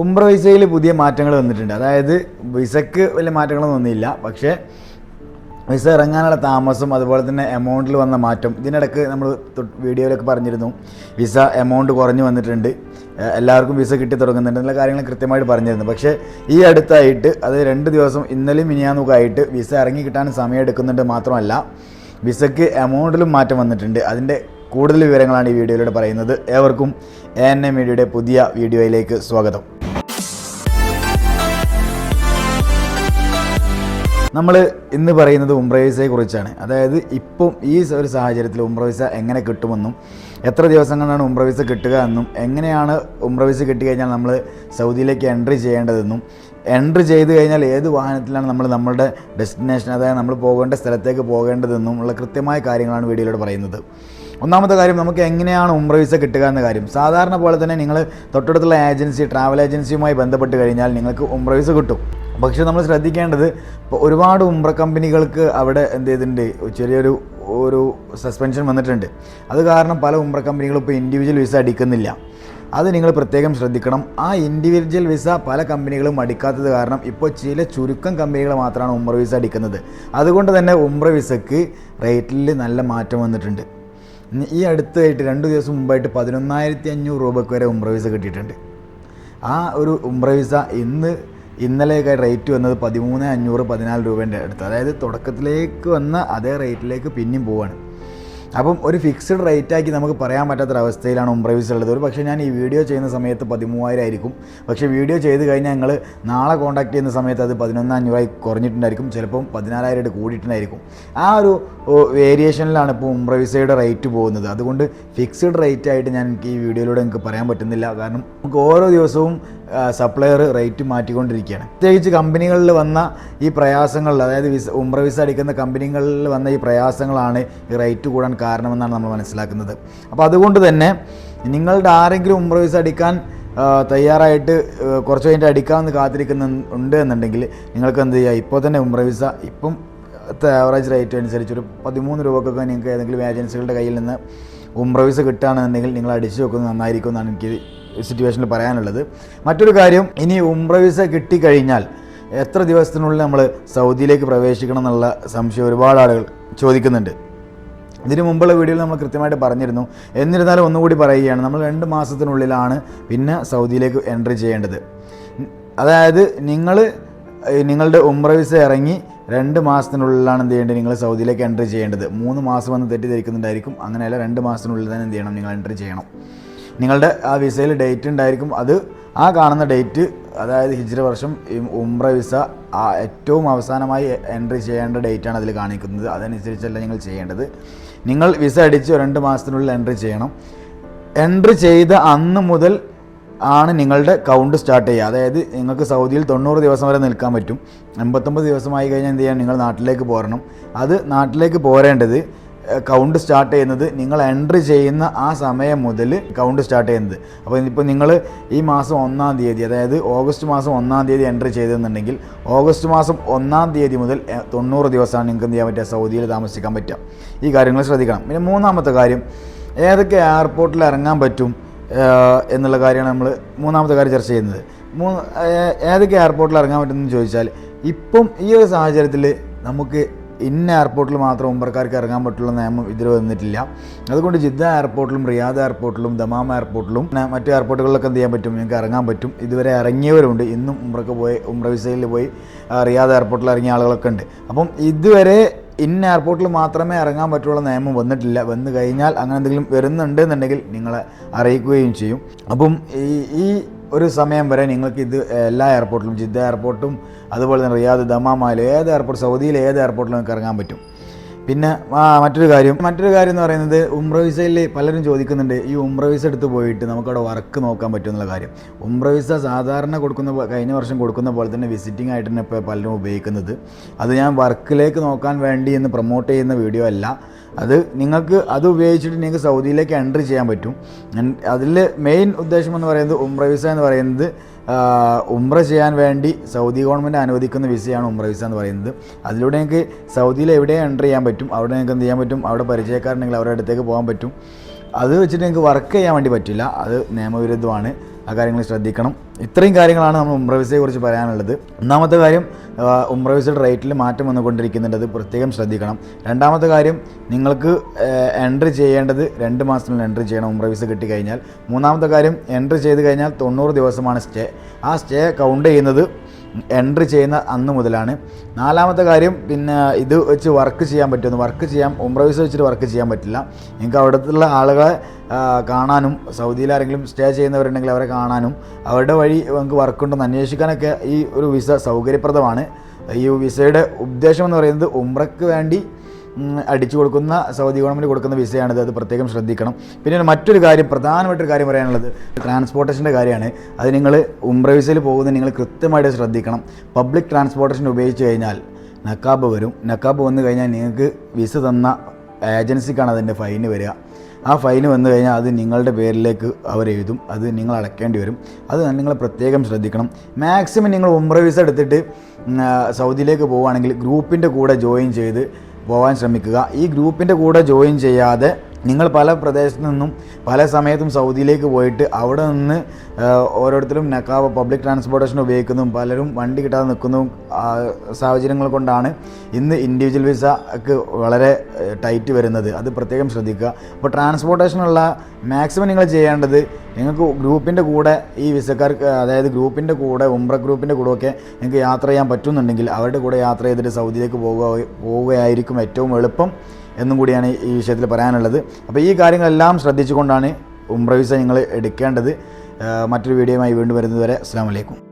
ഉംറ വിസയിൽ പുതിയ മാറ്റങ്ങൾ വന്നിട്ടുണ്ട്. അതായത് വിസക്ക് വലിയ മാറ്റങ്ങളൊന്നും വന്നില്ല. പക്ഷേ വിസ ഇറങ്ങാനുള്ള താമസം അതുപോലെ തന്നെ എമൗണ്ടിൽ വന്ന മാറ്റം ഇതിനിടയ്ക്ക് നമ്മൾ വീഡിയോയിലൊക്കെ പറഞ്ഞിരുന്നു. വിസ എമൗണ്ട് കുറഞ്ഞു വന്നിട്ടുണ്ട്. എല്ലാവർക്കും വിസ കിട്ടി തുടങ്ങുന്നുണ്ട് എന്നുള്ള കാര്യങ്ങൾ കൃത്യമായിട്ട് പറഞ്ഞിരുന്നു. പക്ഷേ ഈ അടുത്തായിട്ട് അത് രണ്ട് ദിവസം ഇന്നലെയും മിനിയാന്നൊക്കെ ആയിട്ട് വിസ ഇറങ്ങി കിട്ടാൻ സമയം എടുക്കുന്നുണ്ട് മാത്രമല്ല വിസയ്ക്ക് എമൗണ്ടിലും മാറ്റം വന്നിട്ടുണ്ട്. അതിന്റെ കൂടുതൽ വിവരങ്ങളാണ് ഈ വീഡിയോയിലൂടെ പറയുന്നത്. ഏവർക്കും എ എൻ എ മീഡിയയുടെ പുതിയ വീഡിയോയിലേക്ക് സ്വാഗതം. നമ്മൾ ഇന്ന് പറയുന്നത് ഉംറ വിസയെ കുറിച്ചാണ്. അതായത് ഇപ്പം ഈ ഒരു സാഹചര്യത്തിൽ ഉംറ വിസ എങ്ങനെ കിട്ടുമെന്നും എത്ര ദിവസങ്ങളാണ് ഉംറ വിസ കിട്ടുക എന്നും എങ്ങനെയാണ് ഉംറ വിസ കിട്ടിക്കഴിഞ്ഞാൽ നമ്മൾ സൗദിയിലേക്ക് എൻട്രി ചെയ്യേണ്ടതെന്നും എൻട്രി ചെയ്ത് കഴിഞ്ഞാൽ ഏത് വാഹനത്തിലാണ് നമ്മൾ നമ്മുടെ ഡെസ്റ്റിനേഷൻ അതായത് നമ്മൾ പോകേണ്ട സ്ഥലത്തേക്ക് പോകേണ്ടതെന്നും ഉള്ള കൃത്യമായ കാര്യങ്ങളാണ് വീഡിയോയിലൂടെ പറയുന്നത്. ഒന്നാമത്തെ കാര്യം നമുക്ക് എങ്ങനെയാണ് ഉംറ വിസ കിട്ടുക എന്ന കാര്യം. സാധാരണ പോലെ തന്നെ നിങ്ങൾ തൊട്ടടുത്തുള്ള ഏജൻസി ട്രാവൽ ഏജൻസിയുമായി ബന്ധപ്പെട്ട് കഴിഞ്ഞാൽ നിങ്ങൾക്ക് ഉംറ വിസ കിട്ടും. പക്ഷേ നമ്മൾ ശ്രദ്ധിക്കേണ്ടത് ഒരുപാട് ഉംറ കമ്പനികൾക്ക് അവിടെ എന്ത് ചെയ്തിട്ടുണ്ട്? ചെറിയൊരു ഒരു സസ്പെൻഷൻ വന്നിട്ടുണ്ട്. അത് കാരണം പല ഉംറ കമ്പനികളും ഇപ്പോൾ ഇൻഡിവിജ്വൽ വിസ അടിക്കുന്നില്ല. അത് നിങ്ങൾ പ്രത്യേകം ശ്രദ്ധിക്കണം. ആ ഇൻഡിവിജ്വൽ വിസ പല കമ്പനികളും അടിക്കാത്തത് കാരണം ഇപ്പോൾ ചില ചുരുക്കം കമ്പനികൾ മാത്രമാണ് ഉംറ വിസ അടിക്കുന്നത്. അതുകൊണ്ട് തന്നെ ഉംറ വിസയ്ക്ക് റേറ്റിൽ നല്ല മാറ്റം വന്നിട്ടുണ്ട്. ഈ അടുത്തായിട്ട് രണ്ട് ദിവസം മുമ്പായിട്ട് പതിനൊന്നായിരത്തി അഞ്ഞൂറ് രൂപയ്ക്ക് വരെ ഉംറ വിസ കിട്ടിയിട്ടുണ്ട്. ആ ഒരു ഉംറ വിസ ഇന്ന് ഇന്നലെയൊക്കെ റേറ്റ് വന്നത് പതിമൂന്ന് അഞ്ഞൂറ് പതിനാല് രൂപേന്റെ അടുത്ത്. അതായത് തുടക്കത്തിലേക്ക് വന്ന അതേ റേറ്റിലേക്ക് പിന്നെയും പോവാണ്. അപ്പം ഒരു ഫിക്സ്ഡ് റേറ്റ് ആക്കി നമുക്ക് പറയാൻ പറ്റാത്തൊരവസ്ഥയിലാണ് ഉംറ വിസ ഉള്ളത് ഒരു പക്ഷേ ഞാൻ ഈ വീഡിയോ ചെയ്യുന്ന സമയത്ത് പതിമൂവായിരം ആയിരിക്കും. പക്ഷേ വീഡിയോ ചെയ്ത് കഴിഞ്ഞാൽ ഞങ്ങൾ നാളെ കോൺടാക്ട് ചെയ്യുന്ന സമയത്ത് അത് പതിനൊന്ന് കുറഞ്ഞിട്ടുണ്ടായിരിക്കും. ചിലപ്പം പതിനാലായിരം കൂടിയിട്ടുണ്ടായിരിക്കും. ആ ഒരു വേരിയേഷനിലാണ് ഇപ്പോൾ ഉംറ വിസയുടെ റേറ്റ് പോകുന്നത്. അതുകൊണ്ട് ഫിക്സ്ഡ് റേറ്റ് ആയിട്ട് ഞാൻ എനിക്ക് ഈ വീഡിയോയിലൂടെ നിങ്ങൾക്ക് പറയാൻ പറ്റുന്നില്ല. കാരണം നമുക്ക് ഓരോ ദിവസവും സപ്ലയർ റേറ്റ് മാറ്റിക്കൊണ്ടിരിക്കുകയാണ്. പ്രത്യേകിച്ച് കമ്പനികളിൽ വന്ന ഈ പ്രയാസങ്ങൾ അതായത് വിസ ഉംറ അടിക്കുന്ന കമ്പനികളിൽ വന്ന ഈ പ്രയാസങ്ങളാണ് ഈ റേറ്റ് കൂടാൻ കാരണമെന്നാണ് നമ്മൾ മനസ്സിലാക്കുന്നത്. അപ്പോൾ അതുകൊണ്ട് തന്നെ നിങ്ങളുടെ ആരെങ്കിലും ഉംറ വിസ അടിക്കാൻ തയ്യാറായിട്ട് കുറച്ച് കഴിഞ്ഞിട്ട് അടിക്കാമെന്ന് കാത്തിരിക്കുന്ന ഉണ്ട് എന്നുണ്ടെങ്കിൽ നിങ്ങൾക്ക് എന്ത് ചെയ്യുക ഇപ്പോൾ തന്നെ ഉംറ വിസ ഇപ്പം ആവറേജ് റേറ്റ് അനുസരിച്ച് ഒരു പതിമൂന്ന് രൂപക്കൊക്കെ നിങ്ങൾക്ക് ഏതെങ്കിലും ഏജൻസികളുടെ കയ്യിൽ നിന്ന് ഉംറ വിസ കിട്ടുകയാണെന്നുണ്ടെങ്കിൽ നിങ്ങൾ അടിച്ചു വെക്കുന്നത് നന്നായിരിക്കും എന്നാണ് എനിക്ക് സിറ്റുവേഷനിൽ പറയാനുള്ളത്. മറ്റൊരു കാര്യം ഇനി ഉംറ വിസ കിട്ടിക്കഴിഞ്ഞാൽ എത്ര ദിവസത്തിനുള്ളിൽ നമ്മൾ സൗദിയിലേക്ക് പ്രവേശിക്കണം എന്നുള്ള സംശയം ഒരുപാട് ആളുകൾ ചോദിക്കുന്നുണ്ട്. ഇതിന് മുമ്പുള്ള വീഡിയോയിൽ നമ്മൾ കൃത്യമായിട്ട് പറഞ്ഞിരുന്നു. എന്നിരുന്നാലും ഒന്നുകൂടി പറയുകയാണ് നമ്മൾ രണ്ട് മാസത്തിനുള്ളിലാണ് പിന്നെ സൗദിയിലേക്ക് എൻട്രി ചെയ്യേണ്ടത്. അതായത് നിങ്ങൾ നിങ്ങളുടെ ഉമ്ര വിസ ഇറങ്ങി രണ്ട് മാസത്തിനുള്ളിലാണ് എന്ത് ചെയ്യേണ്ടത്? നിങ്ങൾ സൗദിയിലേക്ക് എൻട്രി ചെയ്യേണ്ടത്. മൂന്ന് മാസം വന്ന് തെറ്റിദ്ധരിക്കുന്നുണ്ടായിരിക്കും. അങ്ങനെയല്ല രണ്ട് മാസത്തിനുള്ളിൽ തന്നെ എന്ത് ചെയ്യണം? നിങ്ങൾ എൻട്രി ചെയ്യണം. നിങ്ങളുടെ ആ വിസയിൽ ഡേറ്റ് ഉണ്ടായിരിക്കും. അത് ആ കാണുന്ന ഡേറ്റ് അതായത് ഹിജ്ര വർഷം ഉംറ വിസ ഏറ്റവും അവസാനമായി എൻട്രി ചെയ്യേണ്ട ഡേറ്റാണ് അതിൽ കാണിക്കുന്നത്. അതനുസരിച്ചല്ല നിങ്ങൾ ചെയ്യേണ്ടത്. നിങ്ങൾ വിസ അടിച്ച് രണ്ട് മാസത്തിനുള്ളിൽ എൻട്രി ചെയ്യണം. എൻട്രി ചെയ്ത അന്ന് മുതൽ ആണ് നിങ്ങളുടെ കൗണ്ട് സ്റ്റാർട്ട് ചെയ്യുക. അതായത് നിങ്ങൾക്ക് സൗദിയിൽ തൊണ്ണൂറ് ദിവസം വരെ നിൽക്കാൻ പറ്റും. എൺപത്തൊമ്പത് ദിവസമായി കഴിഞ്ഞാൽ എന്ത് ചെയ്യണം നിങ്ങൾ നാട്ടിലേക്ക് പോരണം. അത് നാട്ടിലേക്ക് പോരേണ്ടത് കൗണ്ട് സ്റ്റാർട്ട് ചെയ്യുന്നത് നിങ്ങൾ എൻട്രി ചെയ്യുന്ന ആ സമയം മുതൽ കൗണ്ട് സ്റ്റാർട്ട് ചെയ്യുന്നത്. അപ്പോൾ ഇപ്പോൾ നിങ്ങൾ ഈ മാസം ഒന്നാം തീയതി അതായത് ഓഗസ്റ്റ് മാസം ഒന്നാം തീയതി എൻട്രി ചെയ്തെന്നുണ്ടെങ്കിൽ ഓഗസ്റ്റ് മാസം ഒന്നാം തീയതി മുതൽ തൊണ്ണൂറ് ദിവസമാണ് നിങ്ങൾക്ക് എന്ത് ചെയ്യാൻ പറ്റുക? സൗദിയിൽ താമസിക്കാൻ പറ്റുക. ഈ കാര്യങ്ങൾ ശ്രദ്ധിക്കണം. പിന്നെ മൂന്നാമത്തെ കാര്യം ഏതൊക്കെ എയർപോർട്ടിൽ ഇറങ്ങാൻ പറ്റും എന്നുള്ള കാര്യമാണ് നമ്മൾ മൂന്നാമത്തെ കാര്യം ചർച്ച ചെയ്യുന്നത്. ഏതൊക്കെ എയർപോർട്ടിൽ ഇറങ്ങാൻ പറ്റുമെന്ന് ചോദിച്ചാൽ ഇപ്പം ഈ ഒരു സാഹചര്യത്തിൽ നമുക്ക് ഇന്ന എയർപോർട്ടിൽ മാത്രം ഉംറക്കാർക്ക് ഇറങ്ങാൻ പറ്റുള്ള നിയമം ഇതിൽ വന്നിട്ടില്ല. അതുകൊണ്ട് ജിദ്ദ എയർപോർട്ടിലും റിയാദ് എയർപോർട്ടിലും ദമാം എയർപോർട്ടിലും മറ്റ് എയർപോർട്ടുകളിലൊക്കെ എന്ത് ചെയ്യാൻ പറ്റും? നിങ്ങൾക്ക് ഇറങ്ങാൻ പറ്റും. ഇതുവരെ ഇറങ്ങിയവരുണ്ട്. ഇന്നും ഉംറക്ക് പോയി ഉംറ വിസയിൽ പോയി റിയാദ് എയർപോർട്ടിൽ ഇറങ്ങിയ ആളുകളൊക്കെ ഉണ്ട്. അപ്പം ഇതുവരെ ഇന്ന എയർപോർട്ടിൽ മാത്രമേ ഇറങ്ങാൻ പറ്റുള്ള നിയമം വന്നിട്ടില്ല. വന്നു കഴിഞ്ഞാൽ അങ്ങനെ എന്തെങ്കിലും വരുന്നുണ്ടെന്നുണ്ടെങ്കിൽ നിങ്ങളെ അറിയിക്കുകയും ചെയ്യും. അപ്പം ഈ ഈ ഒരു സമയം വരെ നിങ്ങൾക്ക് ഇത് എല്ലാ എയർപോർട്ടിലും ജിദ്ദ എയർപോർട്ടും അതുപോലെ തന്നെ റിയാദ് ദമാമായാലും ഏത് എയർപോർട്ട് സൗദിയിലെ ഏത് എയർപോർട്ടിലും നിങ്ങൾക്ക് ഇറങ്ങാൻ പറ്റും. പിന്നെ മറ്റൊരു കാര്യം മറ്റൊരു കാര്യം എന്ന് പറയുന്നത് ഉംറ വിസയിൽ പലരും ചോദിക്കുന്നുണ്ട് ഈ ഉംറ വിസ എടുത്ത് പോയിട്ട് നമുക്കവിടെ വർക്ക് നോക്കാൻ പറ്റും എന്നുള്ള കാര്യം. ഉംറ വിസ സാധാരണ കൊടുക്കുന്ന കഴിഞ്ഞ വർഷം കൊടുക്കുന്ന പോലെ തന്നെ വിസിറ്റിംഗ് ആയിട്ട് തന്നെ ഇപ്പോൾ പലരും ഉപയോഗിക്കുന്നത്. അത് ഞാൻ വർക്കിലേക്ക് നോക്കാൻ വേണ്ടി എന്ന് പ്രൊമോട്ട് ചെയ്യുന്ന വീഡിയോ അല്ല. അത് നിങ്ങൾക്ക് അത് ഉപയോഗിച്ചിട്ട് നിങ്ങൾക്ക് സൗദിയിലേക്ക് എൻട്രി ചെയ്യാൻ പറ്റും. അതിൽ മെയിൻ ഉദ്ദേശം എന്ന് പറയുന്നത് ഉംറ വിസ എന്ന് പറയുന്നത് ഉംറ ചെയ്യാൻ വേണ്ടി സൗദി ഗവൺമെന്റ് അനുവദിക്കുന്ന വിസയാണ് ഉംറ വിസ എന്ന് പറയുന്നത്. അതിലൂടെ നിങ്ങൾക്ക് സൗദിയിൽ എവിടെ എൻട്രി ചെയ്യാൻ പറ്റും അവിടെ നിങ്ങൾക്ക് എന്ത് ചെയ്യാൻ പറ്റും അവിടെ പരിചയക്കാരുണ്ടെങ്കിൽ അവരുടെ അടുത്തേക്ക് പോകാൻ പറ്റും. അത് വെച്ചിട്ട് നിങ്ങൾക്ക് വർക്ക് ചെയ്യാൻ വേണ്ടി പറ്റില്ല. അത് നിയമവിരുദ്ധമാണ്. ആ കാര്യങ്ങൾ ശ്രദ്ധിക്കണം. ഇത്രയും കാര്യങ്ങളാണ് നമ്മൾ ഉമ്രവിസയെ കുറിച്ച് പറയാനുള്ളത്. ഒന്നാമത്തെ കാര്യം ഉമ്രവിസയുടെ റേറ്റിൽ മാറ്റം വന്നുകൊണ്ടിരിക്കുന്നുണ്ട്. അത് പ്രത്യേകം ശ്രദ്ധിക്കണം. രണ്ടാമത്തെ കാര്യം നിങ്ങൾക്ക് എൻട്രി ചെയ്യേണ്ടത് രണ്ട് മാസത്തിനുള്ളിൽ എൻട്രി ചെയ്യണം ഉമ്രവിസ വിസ കിട്ടിക്കഴിഞ്ഞാൽ. മൂന്നാമത്തെ കാര്യം എൻട്രി ചെയ്ത് കഴിഞ്ഞാൽ തൊണ്ണൂറ് ദിവസമാണ് സ്റ്റേ. ആ സ്റ്റേ കൗണ്ട് ചെയ്യുന്നത് എൻട്രി ചെയ്യുന്ന അന്ന് മുതലാണ്. നാലാമത്തെ കാര്യം പിന്നെ ഇത് വെച്ച് വർക്ക് ചെയ്യാൻ പറ്റുമെന്ന്. വർക്ക് ചെയ്യാൻ ഉംറ വിസ വെച്ചിട്ട് വർക്ക് ചെയ്യാൻ പറ്റില്ല. നിങ്ങൾക്ക് അവിടുത്തെ ആളുകളെ കാണാനും സൗദിയിൽ ആരെങ്കിലും സ്റ്റേ ചെയ്യുന്നവരുണ്ടെങ്കിൽ അവരെ കാണാനും അവരുടെ വഴി നിങ്ങൾക്ക് വർക്കുണ്ടെന്ന് അന്വേഷിക്കാനൊക്കെ ഈ ഒരു വിസ സൗകര്യപ്രദമാണ്. ഈ വിസയുടെ ഉദ്ദേശം എന്ന് പറയുന്നത് ഉംറയ്ക്ക് വേണ്ടി അടിച്ചു കൊടുക്കുന്ന സൗദി ഗവൺമെന്റ് കൊടുക്കുന്ന വിസയാണിത്. അത് പ്രത്യേകം ശ്രദ്ധിക്കണം. പിന്നെ മറ്റൊരു കാര്യം പ്രധാനമായിട്ടൊരു കാര്യം പറയാനുള്ളത് ട്രാൻസ്പോർട്ടേഷന്റെ കാര്യമാണ്. അത് നിങ്ങൾ ഉംറ വിസയിൽ പോകുന്നത് നിങ്ങൾ കൃത്യമായിട്ട് ശ്രദ്ധിക്കണം. പബ്ലിക് ട്രാൻസ്പോർട്ടേഷൻ ഉപയോഗിച്ച് കഴിഞ്ഞാൽ നക്കാബ് വരും. നക്കാബ് വന്നു കഴിഞ്ഞാൽ നിങ്ങൾക്ക് വിസ തന്ന ഏജൻസിക്കാണ് അതിന്റെ ഫൈന് വരിക. ആ ഫൈന് വന്നു കഴിഞ്ഞാൽ അത് നിങ്ങളുടെ പേരിലേക്ക് അവർ എഴുതും. അത് നിങ്ങൾ അടയ്ക്കേണ്ടി വരും. അത് നിങ്ങൾ പ്രത്യേകം ശ്രദ്ധിക്കണം. മാക്സിമം നിങ്ങൾ ഉംറ വിസ എടുത്തിട്ട് സൗദിയിലേക്ക് പോവുകയാണെങ്കിൽ ഗ്രൂപ്പിന്റെ കൂടെ ജോയിൻ ചെയ്ത് പോകാൻ ശ്രമിക്കുക. ഈ ഗ്രൂപ്പിന്റെ കൂടെ ജോയിൻ ചെയ്യാതെ നിങ്ങൾ പല പ്രദേശത്തു നിന്നും പല സമയത്തും സൗദിയിലേക്ക് പോയിട്ട് അവിടെ നിന്ന് ഓരോരുത്തരും നക്കാവ് പബ്ലിക് ട്രാൻസ്പോർട്ടേഷൻ ഉപയോഗിക്കുന്നതും പലരും വണ്ടി കിട്ടാതെ നിൽക്കുന്നതും സാഹചര്യങ്ങൾ കൊണ്ടാണ് ഇന്ന് ഇൻഡിവിജ്വൽ വിസക്ക് വളരെ ടൈറ്റ് വരുന്നത്. അത് പ്രത്യേകം ശ്രദ്ധിക്കുക. അപ്പോൾ ട്രാൻസ്പോർട്ടേഷനുള്ള മാക്സിമം നിങ്ങൾ ചെയ്യേണ്ടത് നിങ്ങൾക്ക് ഗ്രൂപ്പിന്റെ കൂടെ ഈ വിസക്കാർക്ക് അതായത് ഗ്രൂപ്പിന്റെ കൂടെ ഉംറ ഗ്രൂപ്പിന്റെ കൂടെ ഒക്കെ നിങ്ങൾക്ക് യാത്ര ചെയ്യാൻ പറ്റുന്നുണ്ടെങ്കിൽ അവരുടെ കൂടെ യാത്ര ചെയ്തിട്ട് സൗദിയിലേക്ക് പോകുക പോവുകയായിരിക്കും ഏറ്റവും എളുപ്പം. എന്നും കൂടിയാണ് ഈ വിഷയത്തിൽ പറയാനുള്ളത്. അപ്പോൾ ഈ കാര്യങ്ങളെല്ലാം ശ്രദ്ധിച്ചുകൊണ്ടാണ് ഉംറ വിസ നിങ്ങൾ എടുക്കേണ്ടത്. മറ്റൊരു വീഡിയോയുമായി വീണ്ടും വരുന്നതുവരെ അസ്സാം വലൈക്കും